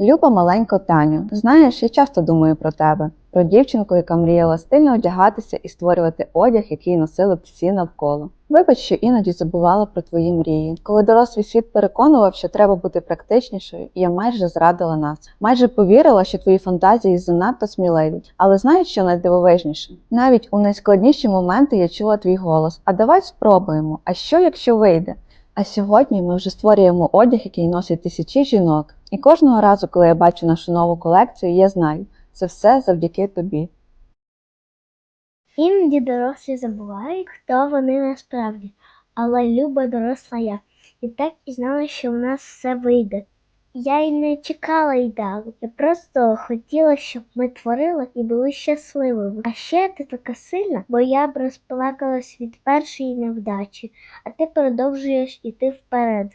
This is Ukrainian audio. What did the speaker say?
Люба маленько Таню, знаєш, я часто думаю про тебе, про дівчинку, яка мріяла стильно одягатися і створювати одяг, який носили б всі навколо. Вибач, що іноді забувала про твої мрії. Коли дорослий світ переконував, що треба бути практичнішою, я майже зрадила нас. Майже повірила, що твої фантазії занадто сміливі. Але знаєш, що найдивовижніше? Навіть у найскладніші моменти я чула твій голос. А давай спробуємо. А що, якщо вийде? А сьогодні ми вже створюємо одяг, який носять тисячі жінок. І кожного разу, коли я бачу нашу нову колекцію, я знаю, це все завдяки тобі. Іноді дорослі забувають, хто вони насправді, але люба доросла я. І так і знала, що в нас все вийде. Я й не чекала ідеалу, я просто хотіла, щоб ми творили і були щасливими. А ще ти така сильна, бо я б розплакалась від першої невдачі, а ти продовжуєш іти вперед.